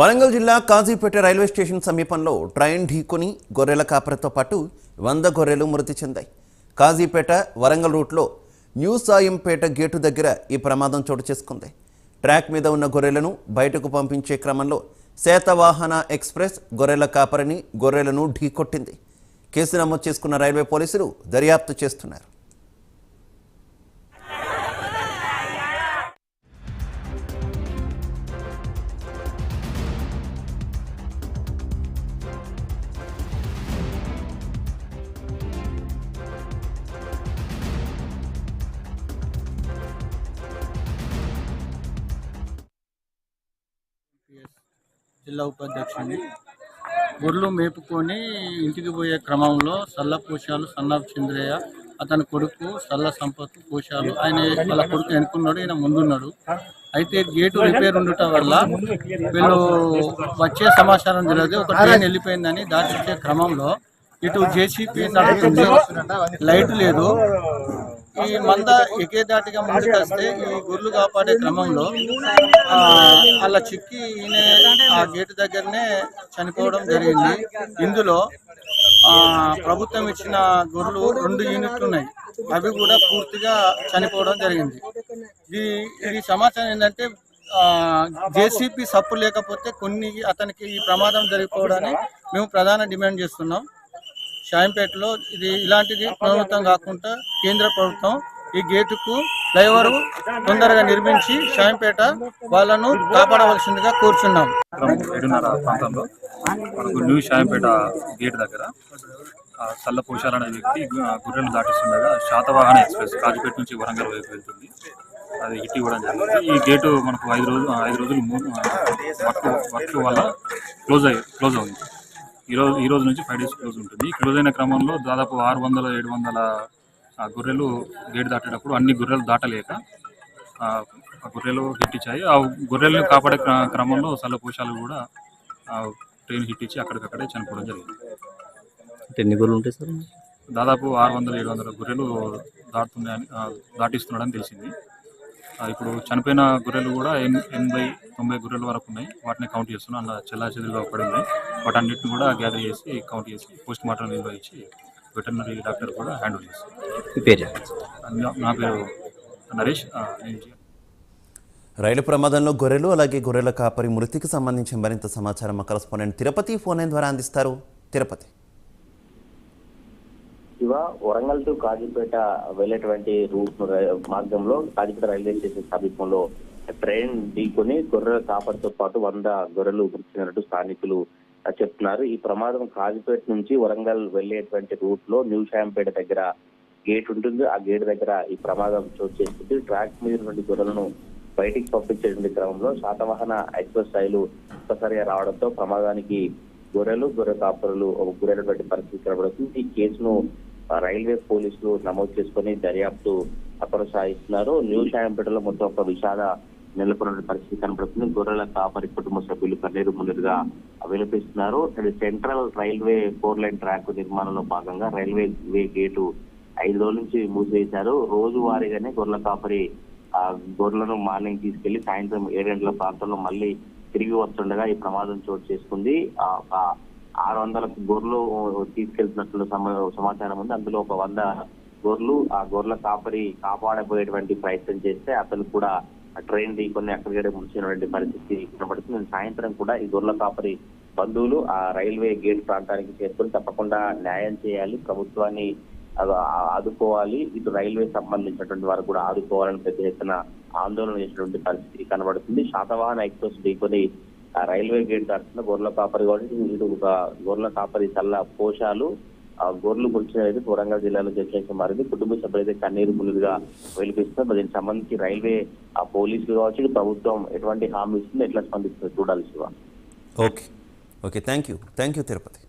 వరంగల్ జిల్లా Kazipet railway station సమీపంలో train ఢీకొని గొర్రెల కాపరితో పాటు వంద గొర్రెలు మృతి చెందాయి. కాజీపేట వరంగల్ రూట్లో న్యూ సాయంపేట గేటు దగ్గర ఈ ప్రమాదం చోటు చేసుకుంది. ట్రాక్ మీద ఉన్న గొర్రెలను బయటకు పంపించే క్రమంలో శాతవాహన ఎక్స్ప్రెస్ గొర్రెల కాపరిని గొర్రెలను ఢీకొట్టింది. కేసు నమోదు చేసుకున్న రైల్వే పోలీసులు దర్యాప్తు చేస్తున్నారు. జిల్లా ఉపాధ్యక్షుడిని గొర్రెలు మేపుకొని ఇంటికి పోయే క్రమంలో సల్ల పోషాలు సన్నాఫ్ చంద్రయ్య అతని కొడుకు సల్ల సంపత్ పోషాలు. ఆయన వాళ్ళ కొడుకు వెనుకున్నాడు ఈయన ముందున్నాడు. అయితే గేటు రిపేర్ ఉండటం వల్ల వీళ్ళు వచ్చే సమాచారం తెలియదు. ఒక ట్రైన్ వెళ్ళిపోయిందని దాటించే క్రమంలో ఇటు జేసీపీ నడుస్తుంది లైట్ లేదు. ఈ మంద ఎకే దాటిగా ముందుకు వస్తే ఈ గొర్రెలు కాపాడే క్రమంలో అలా చిక్కి ఈయన ఆ గేటు దగ్గరనే చనిపోవడం జరిగింది. ఇందులో ఆ, ప్రభుత్వం ఇచ్చిన గొర్రెలు రెండు యూనిట్లు ఉన్నాయి. అవి కూడా పూర్తిగా చనిపోవడం జరిగింది. ఇది ఇది సమాచారం ఏంటంటే జేసీపీ సప్పు లేకపోతే కొన్ని అతనికి ఈ ప్రమాదం జరిగిపోవడాన్ని మేము ప్రధాన డిమాండ్ చేస్తున్నాం. షాయంపేటలో ఇది ఇలాంటిది పునరావృతం కాకుండా కేంద్ర ప్రభుత్వం ఈ గేటుకు ఫ్లైఓవర్ తొందరగా నిర్మించి షాయంపేట వాళ్ళను కాపాడవలసిందిగా కోరుచున్నాం. ఏడున్నర ప్రాంతంలో మనకు న్యూ షాయంపేట గేట్ దగ్గర ఆ, సల్ల అనే వ్యక్తి గుర్రెలు దాటిస్తుండగా శాతవాహన ఎక్స్ప్రెస్ కాజీపేట నుంచి వరంగల్ వైపు వెళ్తుంది. అది హిట్ ఇవ్వడం జరిగింది. ఈ గేటు మనకు ఐదు రోజులు ఐదు రోజులు వర్క్ వర్క్ వల్ల క్లోజ్ అయ్యి క్లోజ్ అవుతుంది ఈ రోజు ఈ రోజు నుంచి ఫైవ్ డేస్ క్లోజ్ ఉంటుంది. క్లోజ్ అయిన క్రమంలో దాదాపు ఆరు వందల ఏడు వందల గొర్రెలు గేట్ దాటేటప్పుడు అన్ని గొర్రెలు దాటలేక ఆ గొర్రెలు హిట్ ఇచ్చాయి ఆ గొర్రెలను కాపాడే క్ర- క్రమంలో సల్ల పోషాలు కూడా ఆ ట్రైన్ హిట్ ఇచ్చి అక్కడికక్కడే చనిపోవడం జరిగింది. అంటే ఎన్ని గొర్రెలు ఉంటాయి సార్? దాదాపు ఆరు వందల ఏడు వందల గొర్రెలు దాటుతున్నాయని దాటిస్తున్నాడని తెలిసింది. ఇప్పుడు చనిపోయిన గొర్రెలు కూడా ఎన్- ఎనభై తొంభై గొర్రెల వరకు ఉన్నాయి. వాటిని కౌంట్ చేస్తున్నాం. అలా చెల్లా చెదురుగా పడి ఉన్నాయి. వాటన్నిటిని కూడా గ్యాదర్ చేసి కౌంట్ చేసి పోస్ట్ మార్టం నిర్వహించి వెటర్నరీ డాక్టర్ కూడా హ్యాండిల్ సార్ నా- పేరు నరేష్ నేను రైలు ప్రమాదంలో గొర్రెలు అలాగే గొర్రెల కాపరి మృతికి సంబంధించి మరింత సమాచారం మా కరస్పాండెంట్ తిరుపతి ఫోన్ లైన్ ద్వారా అందిస్తారు. తిరుపతి. శివ వరంగల్ టు కాజీపేట వెళ్ళేటువంటి రూట్ మార్గంలో కాజీపేట రైల్వే స్టేషన్ సమీపంలో ట్రైన్ ఢీకొని గొర్రెల కాపర్తో పాటు వంద గొర్రెలు మృతి స్థానికులు చెప్తున్నారు. ఈ ప్రమాదం కాజీపేట నుంచి వరంగల్ వెళ్ళేటువంటి రూట్లో న్యూ షాంపేట దగ్గర గేట్ ఉంటుంది. ఆ గేట్ దగ్గర ఈ ప్రమాదం చోటు చేసుకుంది. ట్రాక్ మీద నుండి గొర్రెలను బయటికి పంపించేటువంటి క్రమంలో శాతవాహన ఎక్స్ప్రెస్ రైలు ఒక్కసారిగా రావడంతో ప్రమాదానికి గొర్రెలు గొర్రె కాపరులు ఒక గురైనటువంటి పరిస్థితి కనబడుతుంది. ఈ కేసును రైల్వే పోలీసులు నమోదు చేసుకుని దర్యాప్తు కొనసాగిస్తున్నారు. న్యూ షాయంపేటలో మొత్తం ఒక విషాద నెలకొన్న పరిస్థితి కనబడుతుంది గొర్రెల కాపరి కుటుంబ సభ్యులు కన్నీరు మున్నీరుగా విలపిస్తున్నారు. Central railway four line track నిర్మాణంలో భాగంగా రైల్వే వే గేటు ఐదు రోజుల నుంచి మూసివేశారు. రోజువారీగానే గొర్రెల కాపరి ఆ గొర్రెలను మార్నింగ్ తీసుకెళ్ళి సాయంత్రం ఏడు గంటల ప్రాంతంలో మళ్ళీ తిరిగి వస్తుండగా ఈ ప్రమాదం చోటు చేసుకుంది. ఆ ఒక ఆరు వందల గొర్రెలు తీసుకెళ్తున్నట్లు సమాచారం ఉంది. అందులో ఒక వంద గొర్రెలు ఆ గొర్రెల కాపరి కాపాడబోయేటువంటి ప్రయత్నం చేస్తే అతను కూడా ట్రైన్ ఢీకొని అక్కడికే ముడిచినటువంటి పరిస్థితి కనబడుతుంది. సాయంత్రం కూడా ఈ గొర్రెల కాపరి బంధువులు ఆ రైల్వే గేట్ ప్రాంతానికి చేరుకొని తప్పకుండా న్యాయం చేయాలి ప్రభుత్వాన్ని ఆదుకోవాలి ఇటు రైల్వే సంబంధించినటువంటి వారు కూడా ఆదుకోవాలని పెద్ద ఎత్తున ఆందోళన చేసినటువంటి పరిస్థితి కనబడుతుంది. శాతవాహన ఎక్స్ప్రెస్ ఢీకొని ఆ రైల్వే గేట్ దాటుతున్న గొర్రెల కాపరి కాబట్టి ఇటు ఒక గొర్రెల కాపరి చల్ల పోషాలు ఆ గొర్రెలు గురించినది వరంగల్ జిల్లాలో చర్చగా మారింది. కుటుంబ సభ్యులైతే కన్నీరు ములుగుగా వెలిపిస్తున్నారు. దీనికి సంబంధించి రైల్వే ఆ పోలీసులు కావచ్చు ప్రభుత్వం ఎటువంటి హామీ ఇస్తుంది ఎట్లా స్పందిస్తుంది చూడాలి Shiva. Okay. Okay. Thank you thank you Tirupati.